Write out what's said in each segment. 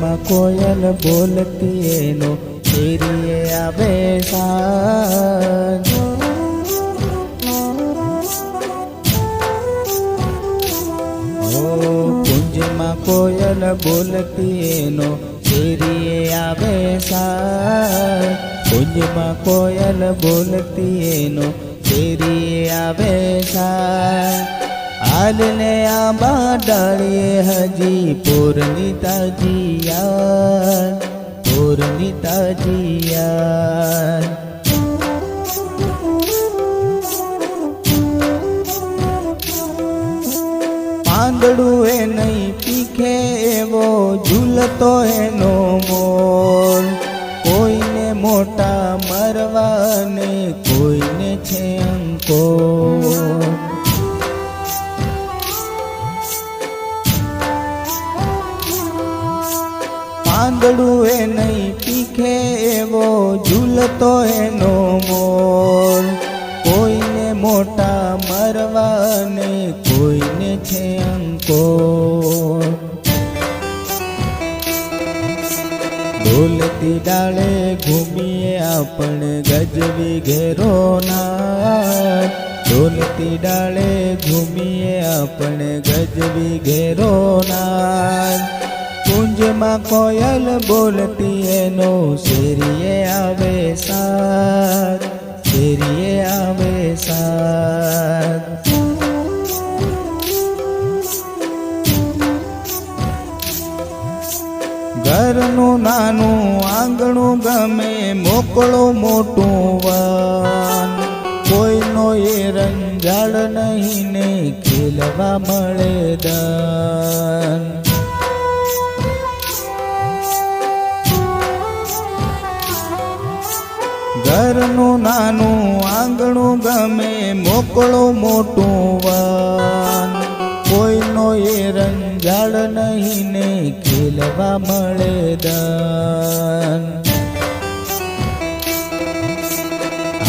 કોયલ બોલતી એનો ફેરીએ આવે સાંજ. કુંજમાં કોયલ બોલતી એનો ફેરીએ આવે સાંજ. કુંજમાં કોયલ બોલતી એનો ફેરીએ આવે સાંજ. હાલને આંબા ડાળીએ હજી પૂર્ણિતા તાજી પૂર્ણિતા પૂરની પાંદડું એ નહીં પીખે એવો, ઝૂલતો એનો મોર. કોઈને મોટા મરવાને કોઈને છે અંકો પાંદડું એ નહીં પીખે એવો ઝૂલતો એનો મોર. કોઈને મોટા મરવાને કોઈને છે અંકો ઢોલતી ડાળે ઘૂમીએ આપણે ગજવી ઘેરો ના ઢોલતી ડાળે ઘૂમીએ આપણે ગજવી ઘેરો ના કુંજમાં કોયલ બોલતી એનો શેરીએ આવે સાર શેરીએ આવે સાર ઘરનું નાનું આંગણું ગમે, મોકળું મોટું વાન. કોઈનો એ રંજાળ નહીં ને ખેલવા મળે દાન ઘરનું નાનું આંગણું ગમે, મોકળું મોટું વાન. કોઈનો એ રંજાડ નહીં ને ખેલવા મળે દાન.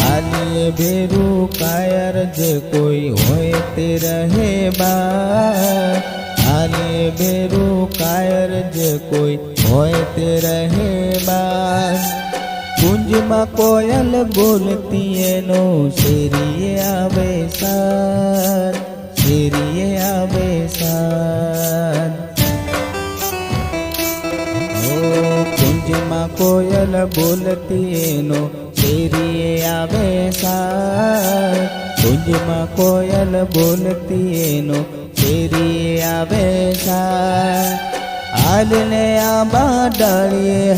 આલીએ ભેરું કાયર જે કોઈ હોય તે રહે બા હાલીએ ભેરું કાયર જે કોઈ હોય તે રહે બા કુંજમાં કોયલ બોલતી એનો શેરીએ આવે સાર, શેરીએ આવે સાર. કુંજમાં કોયલ બોલતી એનો શેરીએ આવે સાર, કુંજમાં કોયલ બોલતી એનો શેરીએ આવે સાર. હાલને આંબા ડાળીએ